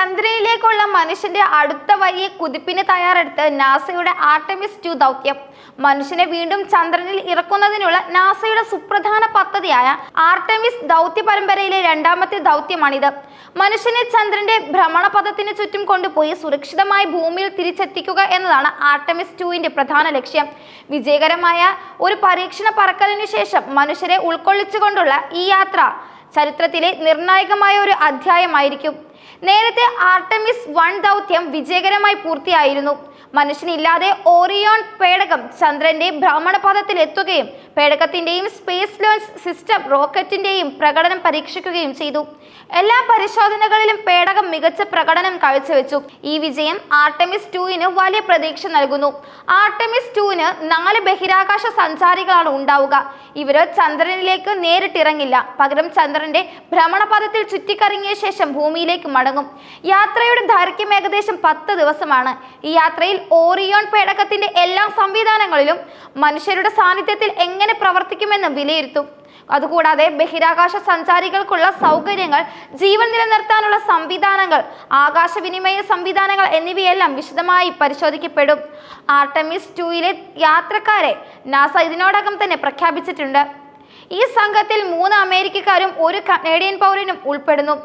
ചന്ദ്രനിലേക്കുള്ള മനുഷ്യന്റെ അടുത്ത വലിയ കുതിപ്പിന് തയ്യാറെടുത്ത് നാസയുടെ ആർട്ടമിസ് ടു ദൗത്യം. മനുഷ്യനെ വീണ്ടും ചന്ദ്രനിൽ ഇറക്കുന്നതിനുള്ള നാസയുടെ സുപ്രധാന പദ്ധതിയായ ആർട്ടമിസ് ദൗത്യ പരമ്പരയിലെ രണ്ടാമത്തെ ദൗത്യമാണിത്. മനുഷ്യനെ ചന്ദ്രന്റെ ഭ്രമണപഥത്തിന് ചുറ്റും കൊണ്ടുപോയി സുരക്ഷിതമായി ഭൂമിയിൽ തിരിച്ചെത്തിക്കുക എന്നതാണ് ആർട്ടമിസ് ടുവിന്റെ പ്രധാന ലക്ഷ്യം. വിജയകരമായ ഒരു പരീക്ഷണ പറക്കലിനു ശേഷം മനുഷ്യരെ ഉൾക്കൊള്ളിച്ചുകൊണ്ടുള്ള ഈ യാത്ര ചരിത്രത്തിലെ നിർണായകമായ ഒരു അധ്യായമായിരിക്കും. നേരത്തെ ആർട്ടമിസ് വൺ ദൗത്യം വിജയകരമായി പൂർത്തിയായിരുന്നു. മനുഷ്യനില്ലാതെ ഓറിയോൺ പേടകം ചന്ദ്രന്റെ ഭ്രമണപഥത്തിൽ എത്തുകയും പേടകത്തിന്റെയും സ്പേസ് ലോഞ്ച് സിസ്റ്റം റോക്കറ്റിന്റെയും പ്രകടനം പരീക്ഷിക്കുകയും ചെയ്തു. എല്ലാ പരിശോധനകളിലും പേടകം മികച്ച പ്രകടനം കാഴ്ചവെച്ചു. ഈ വിജയം ആർട്ടമിസ് ടുവിന് വലിയ പ്രതീക്ഷ നൽകുന്നു. ആർട്ടമിസ് ടുവിന് നാല് ബഹിരാകാശ സഞ്ചാരികളാണ് ഉണ്ടാവുക. ഇവർ ചന്ദ്രനിലേക്ക് നേരിട്ടിറങ്ങില്ല. പകരം ചന്ദ്രന്റെ ഭ്രമണപഥത്തിൽ ചുറ്റിക്കറങ്ങിയ ശേഷം ഭൂമിയിലേക്ക് മടങ്ങും യാത്രയുടെ ദൈർഘ്യം ഏകദേശം പത്ത് ദിവസമാണ്. ഈ യാത്രയിൽ ഓറിയോൺ പേടകത്തിന്റെ എല്ലാ സംവിധാനങ്ങളിലും മനുഷ്യരുടെ സാന്നിധ്യത്തിൽ എങ്ങനെ പ്രവർത്തിക്കുമെന്ന് വിലയിരുത്തും. അതുകൂടാതെ ബഹിരാകാശ സഞ്ചാരികൾക്കുള്ള സൗകര്യങ്ങൾ ജീവൻ നിലനിർത്താനുള്ള സംവിധാനങ്ങൾ ആകാശവിനിമയ സംവിധാനങ്ങൾ എന്നിവയെല്ലാം വിശദമായി പരിശോധിക്കപ്പെടും. ആർട്ടമിസ് ടുയിലെ യാത്രക്കാരെ നാസ ഇതിനോടകം തന്നെ പ്രഖ്യാപിച്ചിട്ടുണ്ട്. ഈ സംഘത്തിൽ മൂന്ന് അമേരിക്കക്കാരും ഒരു കനേഡിയൻ പൗരനും ഉൾപ്പെടുന്നു.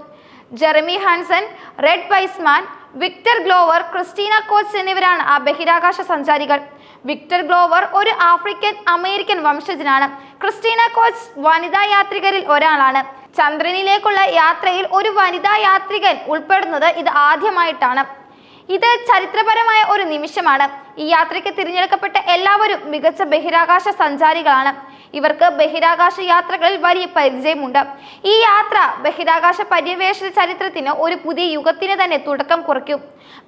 Jeremy Hansen Reid Wiseman Victor Glover Christina Koch എന്നിവരാണ് ആ ബഹിരാകാശ സഞ്ചാരികൾ. വിക്ടർ ഗ്ലോവർ ഒരു ആഫ്രിക്കൻ അമേരിക്കൻ വംശജനാണ്. ക്രിസ്റ്റീന കോച്ച് വനിതാ യാത്രികരിൽ ഒരാളാണ്. ചന്ദ്രനിലേക്കുള്ള യാത്രയിൽ ഒരു വനിതാ യാത്രികൻ ഉൾപ്പെടുന്നത് ഇത് ആദ്യമായിട്ടാണ്. ഇത് ചരിത്രപരമായ ഒരു നിമിഷമാണ്. ഈ യാത്രയ്ക്ക് തിരഞ്ഞെടുക്കപ്പെട്ട എല്ലാവരും മികച്ച ബഹിരാകാശ സഞ്ചാരികളാണ്. ഇവർക്ക് ബഹിരാകാശ യാത്രകളിൽ വലിയ പരിചയമുണ്ട്. ഈ യാത്ര ബഹിരാകാശ പര്യവേഷണ ചരിത്രത്തിന് ഒരു പുതിയ യുഗത്തിന് തന്നെ തുടക്കം കുറിക്കും.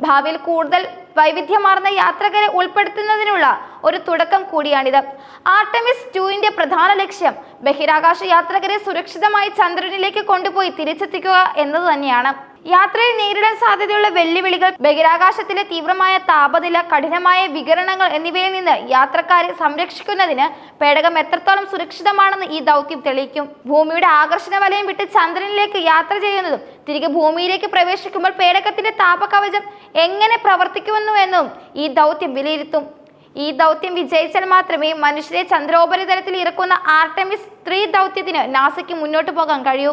ഭാവിയിൽ കൂടുതൽ വൈവിധ്യമാർന്ന യാത്രകരെ ഉൾപ്പെടുത്തുന്നതിനുള്ള ഒരു തുടക്കം കൂടിയാണിത്. ആർട്ടമിസ് ടുവിന്റെ പ്രധാന ലക്ഷ്യം ബഹിരാകാശ യാത്രകരെ സുരക്ഷിതമായി ചന്ദ്രനിലേക്ക് കൊണ്ടുപോയി തിരിച്ചെത്തിക്കുക എന്നത് തന്നെയാണ്. യാത്രയിൽ നേരിടാൻ സാധ്യതയുള്ള വെല്ലുവിളികൾ ബഹിരാകാശത്തിലെ തീവ്രമായ താപനില കഠിനമായ വികിരണങ്ങൾ എന്നിവയിൽ നിന്ന് യാത്രക്കാരെ സംരക്ഷിക്കുന്നതിന് പേടകം എത്രത്തോളം സുരക്ഷിതമാണെന്ന് ഈ ദൗത്യം തെളിയിക്കും. ഭൂമിയുടെ ആകർഷണ വലയം വിട്ട് ചന്ദ്രനിലേക്ക് യാത്ര ചെയ്യുന്നതും തിരികെ ഭൂമിയിലേക്ക് പ്രവേശിക്കുമ്പോൾ പേടകത്തിന്റെ താപകവചം എങ്ങനെ പ്രവർത്തിക്കുമെന്നുവെന്നും ഈ ദൗത്യം വിലയിരുത്തും. ഈ ദൗത്യം വിജയിച്ചാൽ മാത്രമേ മനുഷ്യരെ ചന്ദ്രോപരിതലത്തിൽ ഇറക്കുന്ന ആർട്ടമിസ് ത്രീ ദൗത്യത്തിന് നാസയ്ക്ക് മുന്നോട്ട് പോകാൻ കഴിയൂ.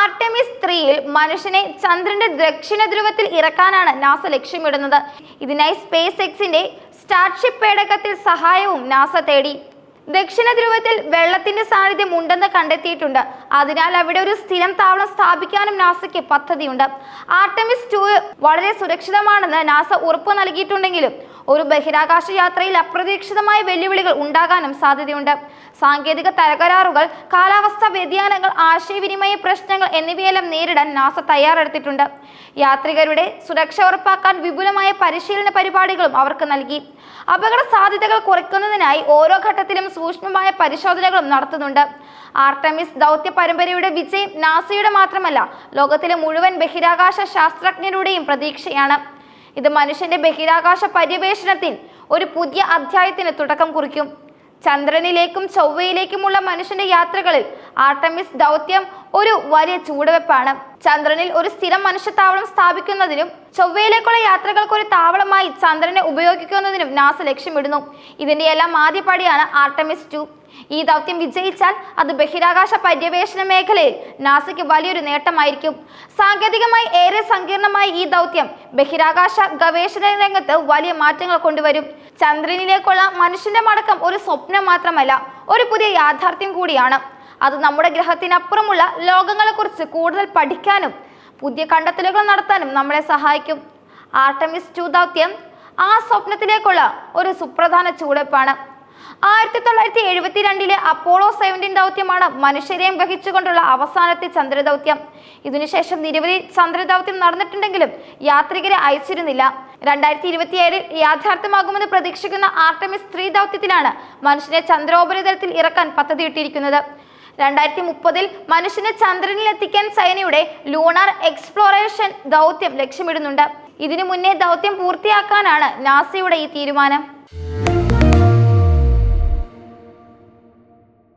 ആർട്ടമിസ് ത്രീയിൽ മനുഷ്യനെ ചന്ദ്രന്റെ ദക്ഷിണ ധ്രുവത്തിൽ ഇറക്കാനാണ് നാസ ലക്ഷ്യമിടുന്നത്. ഇതിനായി സ്പേസ് എക്സിന്റെ സ്റ്റാർഷിപ്പ് പേടകത്തിൽ സഹായവും നാസ തേടി. ദക്ഷിണ ധ്രുവത്തിൽ വെള്ളത്തിന്റെ സാന്നിധ്യം ഉണ്ടെന്ന് കണ്ടെത്തിയിട്ടുണ്ട്. അതിനാൽ അവിടെ ഒരു സ്ഥിരം താവളം സ്ഥാപിക്കാനും നാസയ്ക്ക് പദ്ധതിയുണ്ട്. ആർട്ടമിസ് ടു വളരെ സുരക്ഷിതമാണെന്ന് നാസ ഉറപ്പു നൽകിയിട്ടുണ്ടെങ്കിലും ഒരു ബഹിരാകാശ യാത്രയിൽ അപ്രതീക്ഷിതമായ വെല്ലുവിളികൾ ഉണ്ടാകാനും സാധ്യതയുണ്ട്. സാങ്കേതിക തകരാറുകൾ കാലാവസ്ഥാ വ്യതിയാനങ്ങൾ ആശയവിനിമയ പ്രശ്നങ്ങൾ എന്നിവയെല്ലാം നേരിടാൻ നാസ തയ്യാറെടുത്തിട്ടുണ്ട്. യാത്രികരുടെ സുരക്ഷ ഉറപ്പാക്കാൻ വിപുലമായ പരിശീലന പരിപാടികളും അവർക്ക് നൽകി. അപകട സാധ്യതകൾ കുറയ്ക്കുന്നതിനായി ഓരോ ഘട്ടത്തിലും സൂക്ഷ്മമായ പരിശോധനകളും നടത്തുന്നുണ്ട്. ആർട്ടമിസ് ദൗത്യ പരമ്പരയുടെ വിജയം നാസയുടെ മാത്രമല്ല ലോകത്തിലെ മുഴുവൻ ബഹിരാകാശ ശാസ്ത്രജ്ഞരുടെയും പ്രതീക്ഷയാണ്. ഇത് മനുഷ്യന്റെ ബഹിരാകാശ പര്യവേഷണത്തിൽ ഒരു പുതിയ അധ്യായത്തിന് തുടക്കം കുറിക്കും. ചന്ദ്രനിലേക്കും ചൊവ്വയിലേക്കുമുള്ള മനുഷ്യന്റെ യാത്രകളിൽ ആർട്ടമിസ് ദൗത്യം ഒരു വലിയ ചൂടുവെപ്പാണ്. ചന്ദ്രനിൽ ഒരു സ്ഥിരം മനുഷ്യത്താവളം സ്ഥാപിക്കുന്നതിനും ചൊവ്വയിലേക്കുള്ള യാത്രകൾക്ക് ഒരു താവളമായി ചന്ദ്രനെ ഉപയോഗിക്കുന്നതിനും നാസ ലക്ഷ്യമിടുന്നു. ഇതിന്റെ എല്ലാം ആദ്യപടിയാണ് ആർട്ടമിസ് ടു. ഈ ദൗത്യം വിജയിച്ചാൽ അത് ബഹിരാകാശ പര്യവേഷണ മേഖലയിൽ നാസയ്ക്ക് വലിയൊരു നേട്ടമായിരിക്കും. സാങ്കേതികമായി ഏറെ സങ്കീർണമായ ഈ ദൗത്യം ബഹിരാകാശ ഗവേഷണ രംഗത്ത് വലിയ മാറ്റങ്ങൾ കൊണ്ടുവരും. ചന്ദ്രനിലേക്കുള്ള മനുഷ്യന്റെ മടക്കം ഒരു സ്വപ്നം മാത്രമല്ല ഒരു പുതിയ യാഥാർത്ഥ്യം കൂടിയാണ്. അത് നമ്മുടെ ഗ്രഹത്തിനപ്പുറമുള്ള ലോകങ്ങളെക്കുറിച്ച് കൂടുതൽ പഠിക്കാനും പുതിയ കണ്ടെത്തലുകൾ നടത്താനും നമ്മളെ സഹായിക്കും. ആർട്ടമിസ് ടു ദൗത്യം ആ സ്വപ്നത്തിലേക്കുള്ള ഒരു സുപ്രധാന ചുവടുവെപ്പാണ്. ആയിരത്തി തൊള്ളായിരത്തി എഴുപത്തിരണ്ടിലെ അപ്പോളോ സെവന്റീൻ ദൗത്യമാണ് മനുഷ്യരെയും വഹിച്ചുകൊണ്ടുള്ള അവസാനത്തെ ചന്ദ്രദൗത്യം. ഇതിനുശേഷം നിരവധി ചന്ദ്രദൗത്യം നടന്നിട്ടുണ്ടെങ്കിലും യാത്രികരെ അയച്ചിരുന്നില്ല. രണ്ടായിരത്തി ഇരുപത്തിയേഴിൽ യാഥാർത്ഥ്യമാകുമെന്ന് പ്രതീക്ഷിക്കുന്ന ആർട്ടമിസ് സ്ത്രീ ദൗത്യത്തിലാണ് മനുഷ്യനെ ചന്ദ്രോപരിതലത്തിൽ ഇറക്കാൻ പദ്ധതിയിട്ടിരിക്കുന്നത്. രണ്ടായിരത്തി മുപ്പതിൽ മനുഷ്യനെ ചന്ദ്രനിൽ എത്തിക്കാൻ ചൈനയുടെ ലൂണാർ എക്സ്പ്ലോറേഷൻ ദൗത്യം ലക്ഷ്യമിടുന്നുണ്ട്. ഇതിനു മുന്നേ ദൗത്യം പൂർത്തിയാക്കാനാണ് നാസയുടെ ഈ തീരുമാനം.